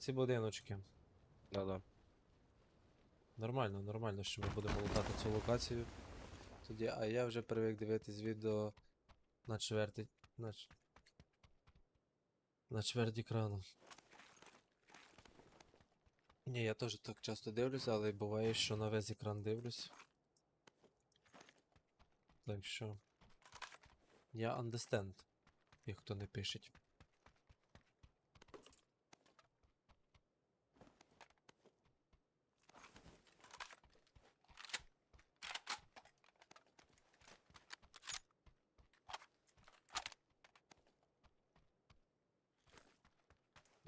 ці будиночки. Да-да. Нормально, нормально, що ми будемо лутати цю локацію. Тоді, а я вже привик дивитись відео на чверті. На, на чверть екрану. Ні, я теж так часто дивлюся, але буває, що на весь екран дивлюсь. Так що. Я understand, як хто не пишеть.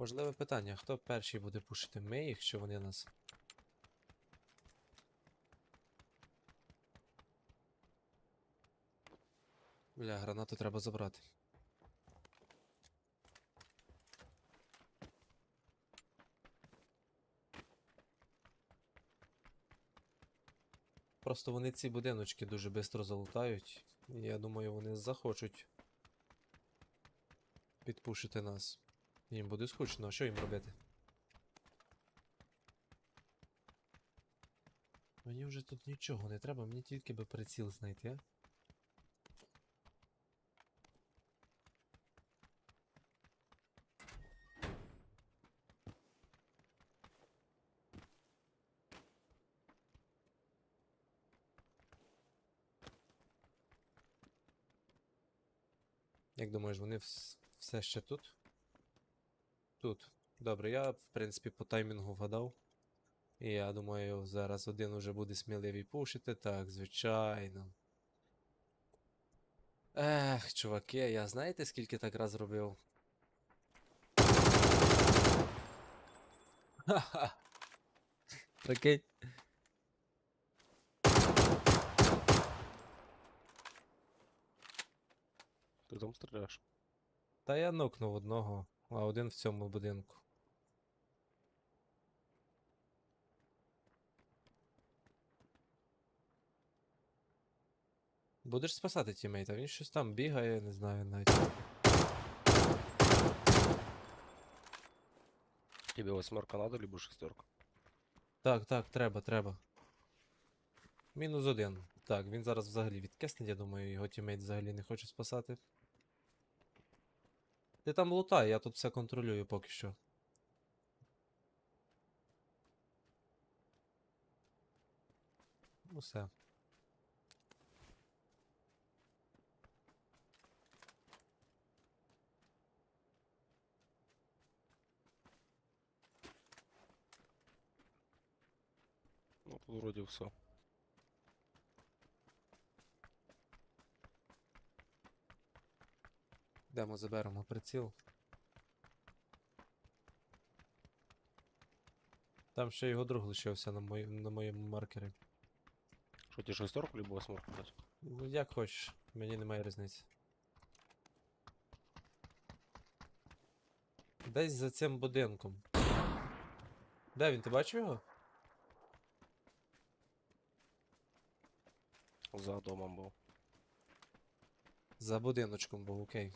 Можливе питання, хто перший буде пушити? Ми чи вони нас? Бля, гранату треба забрати. Просто вони ці будиночки дуже швидко залутають. І я думаю, вони захочуть підпушити нас. Їм буде скучно, а що їм робити? Мені вже тут нічого не треба, мені тільки би приціл знайти? Як думаєш, вони вс- все ще тут? Тут. Добре, я, в принципі, по таймінгу вгадав. І я думаю, зараз один уже буде сміливий пушити. Так, звичайно. Ех, чуваки, я знаєте, скільки так раз робив? Ха-ха. Прикинь. Ти там стріляєш? Та я нокнув одного, а один в цьому будинку. Будеш спасати тімейта, він щось там бігає, не знаю навіть. Тебе восьмерка надо, либо шестерка? Так, так, треба, треба. Мінус один. Так, він зараз взагалі відкисне, я думаю, його тімейт взагалі не хоче спасати. Ти там лутай, я тут все контролюю поки що. Ну все. Ну, тут вроде все. Йдемо заберемо приціл. Там ще його друг лишився на, мої, на моєму маркері. Что, тебе шестерку, либо восьмерку дать? Ну, як хочеш, мені немає різниці. Десь за цим будинком. Де він? Ти бачив його? За домом был. За будиночком був, окей.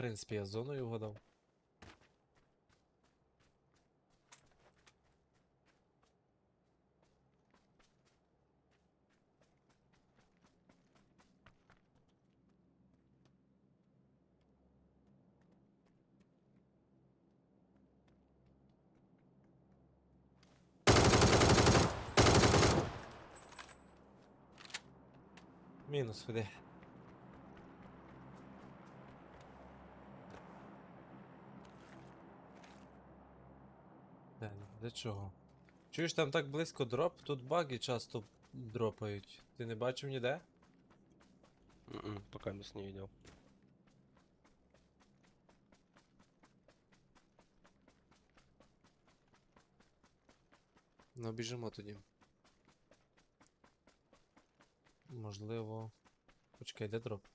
Принципі, я зоною вгадав. Мінус ходи. Де, для чого? Чуєш, там так близько дроп, тут баги часто дропають. Ти не бачив ніде? М-м, пока мисс не видел. Ну, біжимо тоді. Можливо. Почекай, де дроп?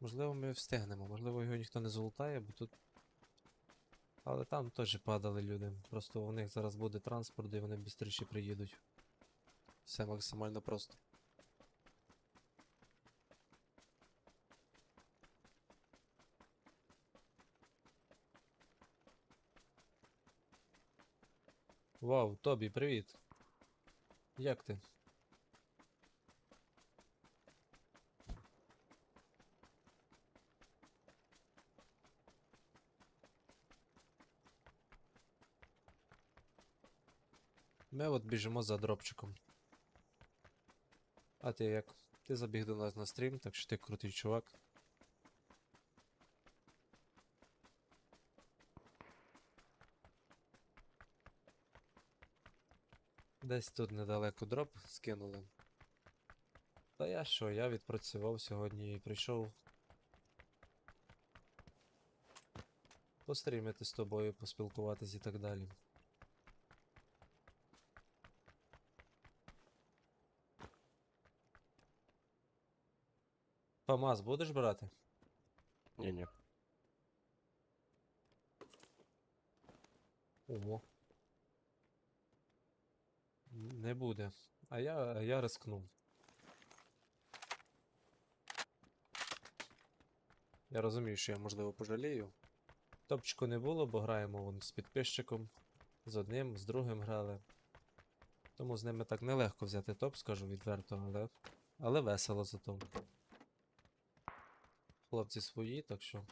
Можливо, ми встигнемо, можливо, його ніхто не золотає, бо тут. Але там теж падали люди. Просто у них зараз буде транспорт і вони швидше приїдуть. Все максимально просто. Вау, Тобі, привіт! Як ти? Ми от біжимо за дропчиком. А ти як? Ти забіг до нас на стрім, так що ти крутий чувак. Десь тут недалеко дроп скинули. Та я що, я відпрацював сьогодні і прийшов пострімити з тобою, поспілкуватись і так далі. ПАМАЗ будеш брати? Не-не. Ого. Не буде. А я, я рискнув. Я розумію, що я можливо пожалію. Топчику не було, бо граємо вон з підписчиком. З одним, з другим грали. Тому з ними так нелегко взяти топ, скажу відверто, але. Але весело зато. Хлопці свої, так що.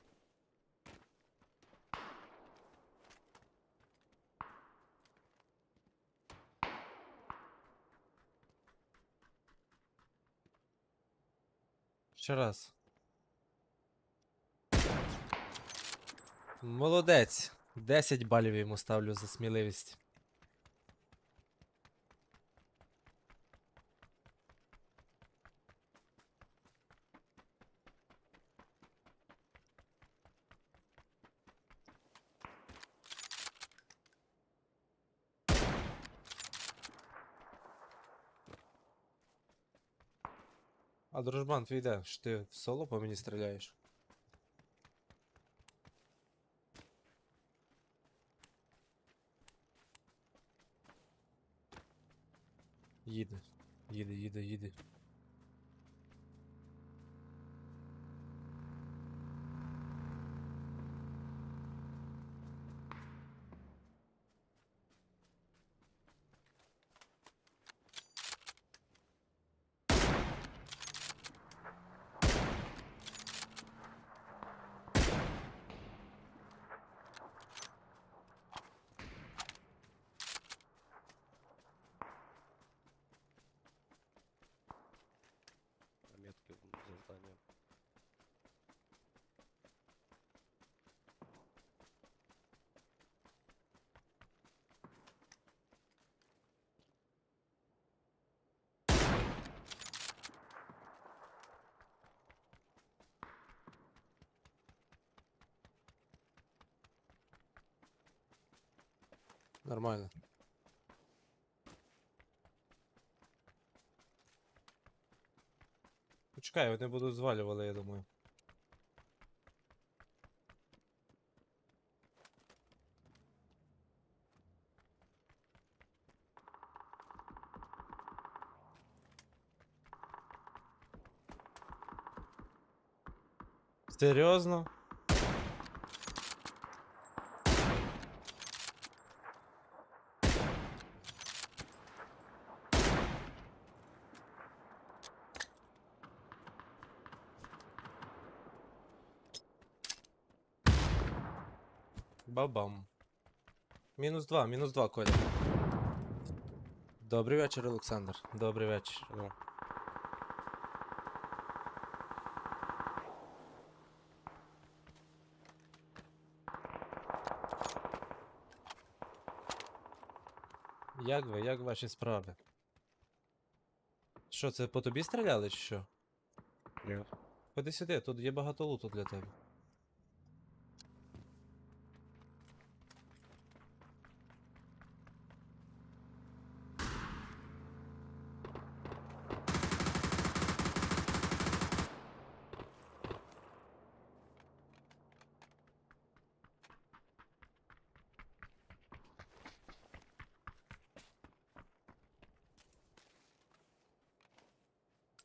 Ще раз. Молодець. 10 балів йому ставлю за сміливість. дружбан твій де? Що ти в соло по мені стріляєш? Їде. Їде, їде, їде. Нормально. Почекай, вони будуть звалювали, я думаю. Серйозно? Бабам. Мінус два, мінус два, Коля. Добрий вечір, Олександр. Добрий вечір. Ну, Як ви, як ваші справи? Що, це по тобі стріляли, чи що? нет. Ходи сюди, тут є багато луту для тебе.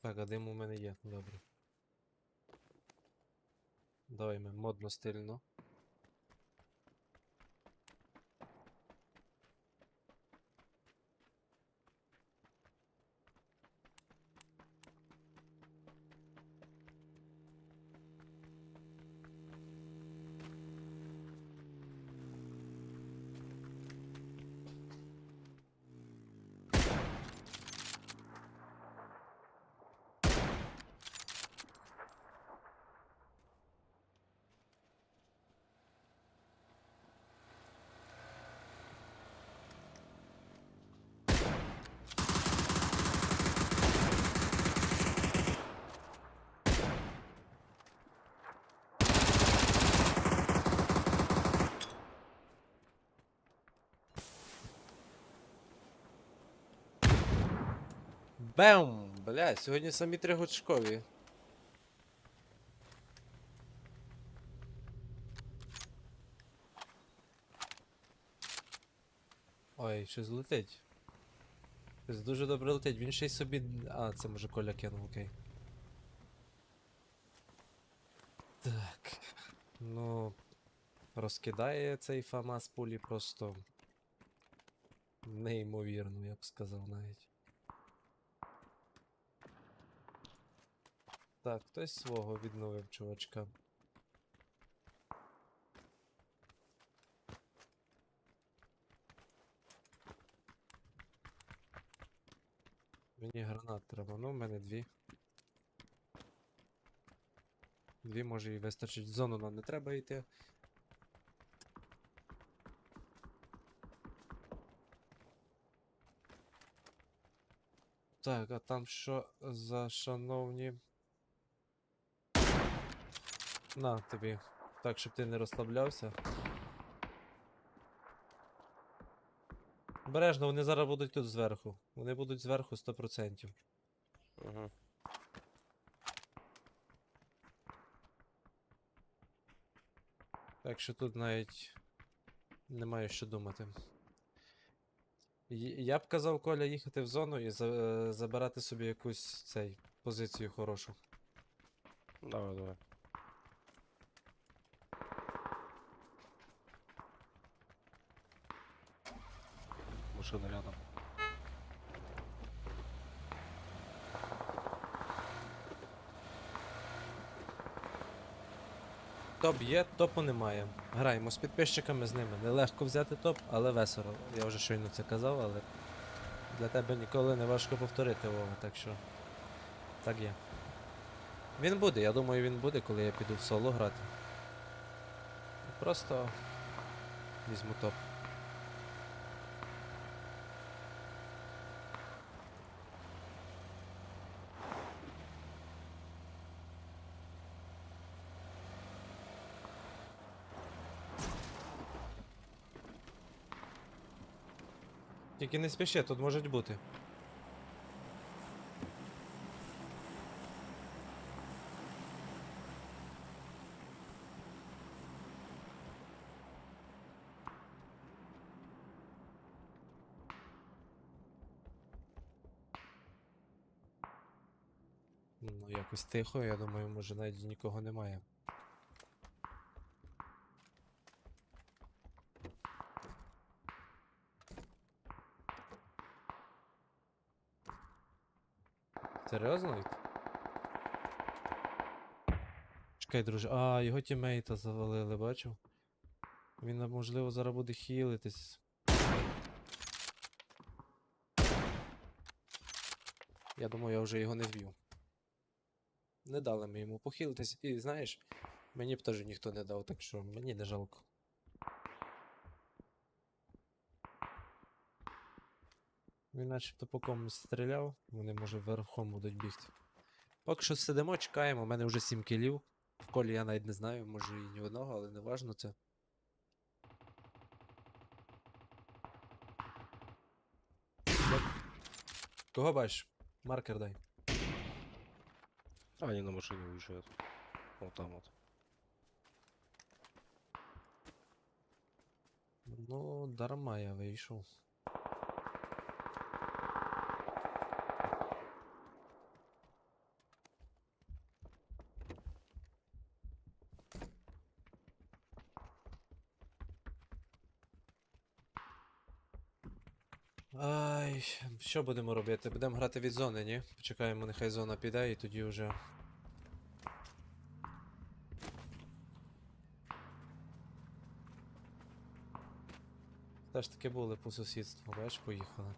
Так, а дим у мене є, добре. Давай ми модно стильно. Бем! Бля, сьогодні самі три гучкові. Ой, щось летить. Щось дуже добре летить. Він ще й собі. А, це може Коля кинув, окей. Так. Ну. Розкидає цей ФАМАС пулі просто. Неймовірно, я б сказав навіть. Так, хтось свого відновив чувачка. Мені гранат треба, ну в мене дві. Дві може і вистачить. В зону нам не треба йти. Так, а там що за шановні. На тобі. Так, щоб ти не розслаблявся. Бережно, вони зараз будуть тут зверху. Вони будуть зверху 100%. Угу. Так що тут навіть немає що думати. Я б казав, Коля, їхати в зону і за- е, забирати собі якусь цей позицію хорошу. Давай, давай. Машина рядом. Топ є, топу немає. Граємо з підписчиками з ними. Нелегко взяти топ, але весело. Я вже щойно це казав, але для тебе ніколи не важко повторити Вова, так що. Так є. Він буде, я думаю, він буде, коли я піду в соло грати. Просто візьму топ. Тільки не спіши, тут можуть бути. Ну, якось тихо, я думаю, може навіть нікого немає. Серйозно? Чекай, друже. А, його тімейта завалили, бачив? Він, можливо, зараз буде хілитись. Я думаю, я вже його не вб'ю. Не дали ми йому похилитись. І знаєш, мені б теж ніхто не дав, так що мені не жалко. Він начебто по комусь стріляв, вони може верхом будуть бігти. Поки що сидимо, чекаємо, у мене вже 7 кілів. В колі я навіть не знаю, може і ні одного, але не важно це. Кого бачиш? Маркер дай. А, они на машине уезжают. Вот там вот. Ну, дарма я вийшов. Що будемо робити? Будемо грати від зони, ні? Почекаємо, нехай зона піде і тоді вже. Все ж таки були по сусідству, бачиш, поїхали.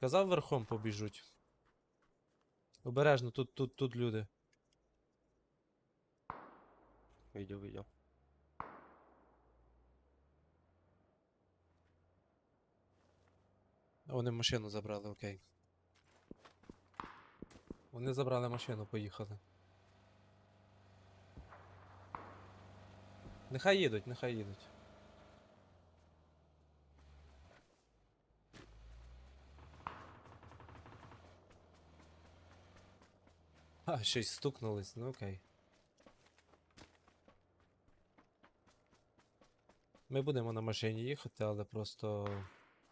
Казав верхом побіжуть. Обережно, тут, тут, тут люди. Видел, видел. Вони машину забрали, окей. Вони забрали машину, поїхали. Нехай їдуть, нехай їдуть. А, щось стукнулись, ну окей. Ми будемо на машині їхати, але просто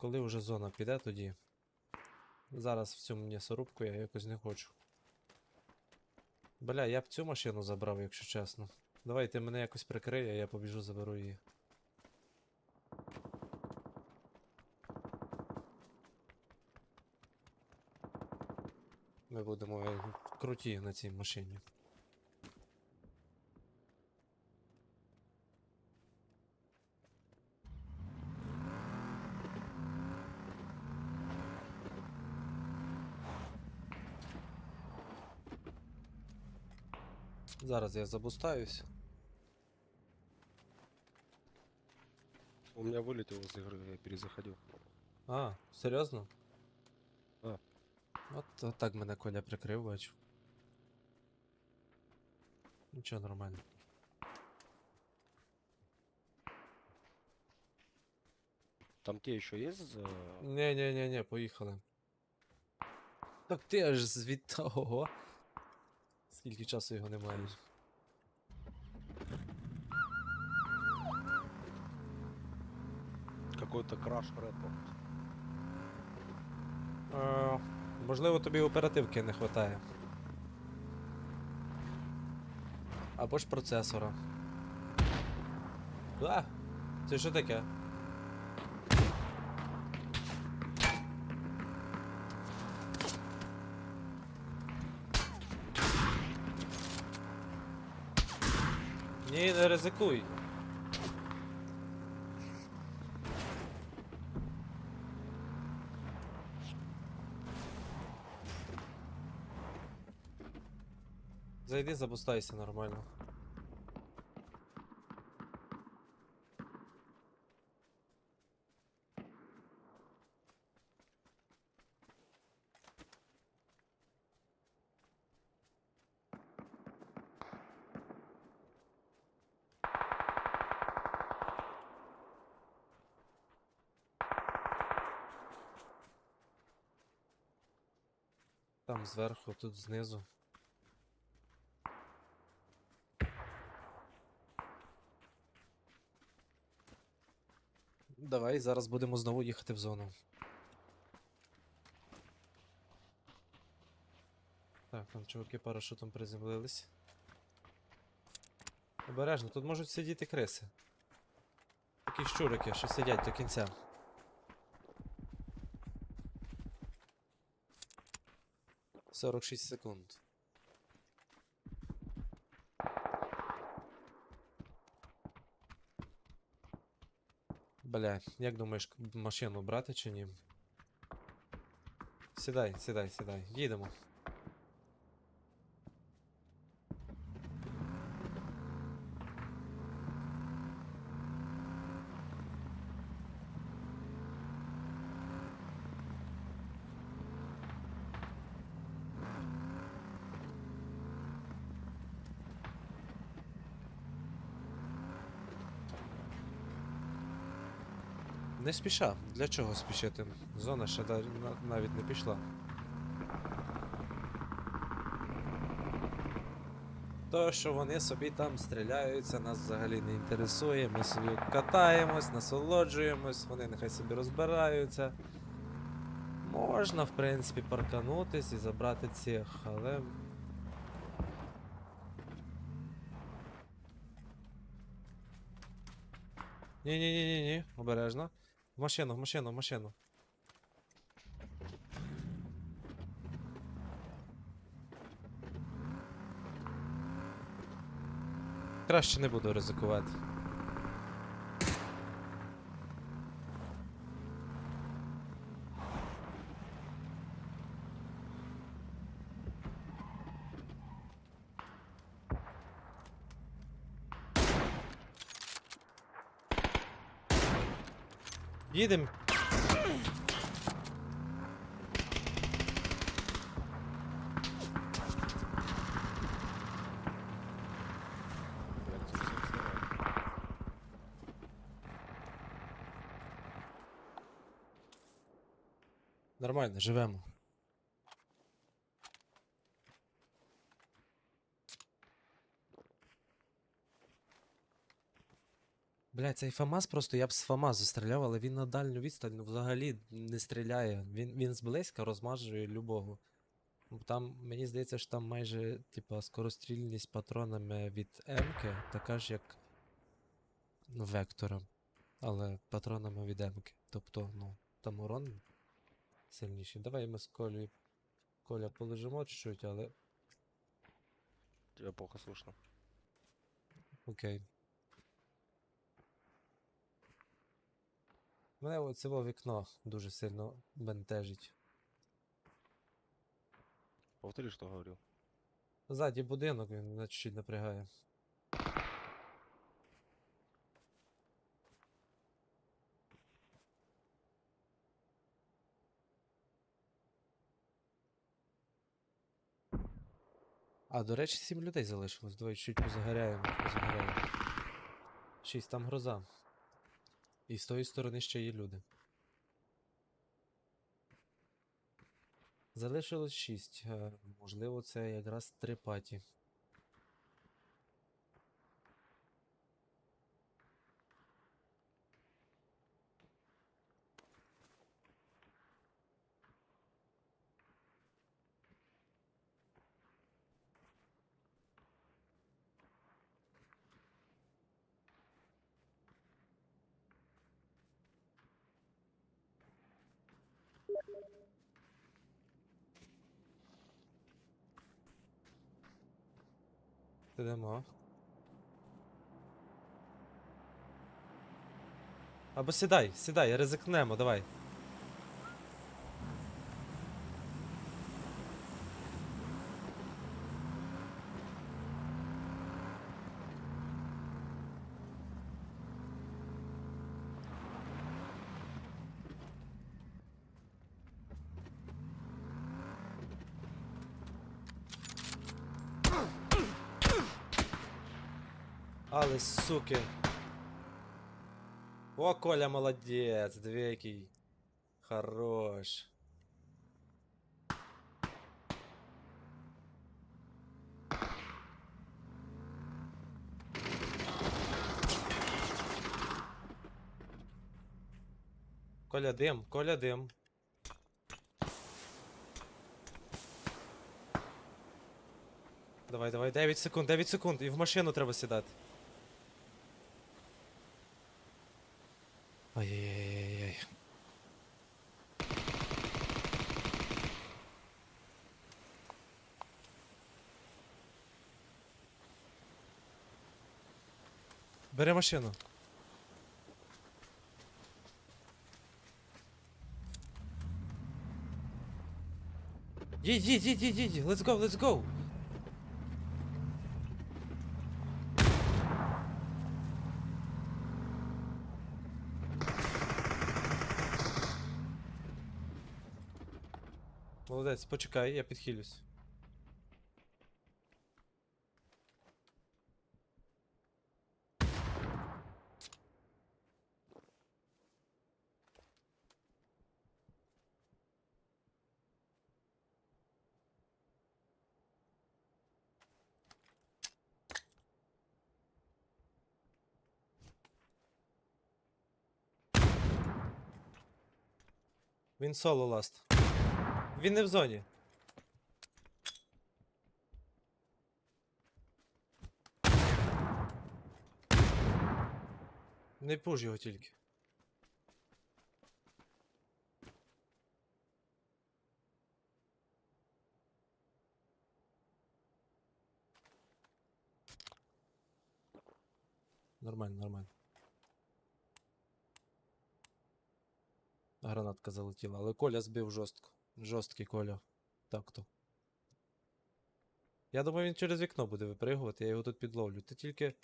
коли вже зона піде тоді. Зараз в цю м'ясорубку я якось не хочу. Бля, я б цю машину забрав, якщо чесно. Давай ти мене якось прикрий, а я побіжу заберу її. Ми будемо е, круті на цій машині. Зараз я забустаюсь. У меня вылетел из игры, я перезаходил. А, серйозно? Да. От, от так мене Коля прикрив, бачу. Нічого нормально. Там те еще есть? за- Ні, ні, ні, ні, поїхали. Так ти аж звідти. Ого. Скільки часу його немає. Какой-то краш рэпорт. Е, можливо, тобі оперативки не вистачає. Або ж процесора. А! Це що таке? Ні, не ризикуй. Зайди, забустайся нормально. Там зверху, тут знизу. Давай, зараз будемо знову їхати в зону. Так, там чуваки парашутом приземлились. Обережно, тут можуть сидіти криси. Такі щурики, що сидять до кінця. Сорок шість секунд. Бля, як думаєш, машину брати чи ні? Сідай, сідай, сідай. Їдемо. Не спіша. Для чого спішити? Зона ще навіть не пішла. То, що вони собі там стріляються, нас взагалі не інтересує. Ми собі катаємось, насолоджуємось, вони нехай собі розбираються. Можна, в принципі, парканутись і забрати цих, але. Ні-ні-ні-ні, обережно. В машину, в машину, в машину. Краще не буду ризикувати. Їдем. Блядь, со всех сторон. Нормально, живемо. Блядь, цей ФАМАС просто я б з ФАМАСу стріляв, але він на дальню відстань ну, взагалі не стріляє. Він, він зблизька розмажує любого. Там, мені здається, що там майже, типа, скорострільність патронами від М-ки, така ж, як ну, вектором. Але патронами від М-ки. Тобто, ну, там урон сильніший. Давай ми з Колею. Коля полежимо чуть-чуть, але Тебя плохо слышно. Окей. Мене оце вікно дуже сильно бентежить. Повтори, что говорил. Ззаді будинок він мене напрягає. А, до речі, сім людей залишилось. Давай чуть позагоряємо, позагоряємо. Шість, там гроза. І з тої сторони ще є люди. Залишилось шість. Е, Можливо, це якраз три паті. Йдемо. Або сідай, сідай, ризикнемо, давай. Суки. О, Коля молодець, диви. Хорош. Коля дим, Коля дим. Давай, давай, 9 секунд, 9 секунд, і в машину треба сідати. Бери машину. Їдь, їдь, їдь, їдь, їдь, let's go, let's go. Молодець, почекай, я підхилюсь. Соло ласт. Він не в зоні. Не пуж його тільки. Нормально, нормально. Гранатка залетіла, але Коля збив жорстко. Жорсткий Коля. Так то. Я думаю, він через вікно буде випригувати, я його тут підловлю. Ти тільки.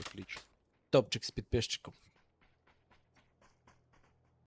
Отлично. Топчик з підписчиком.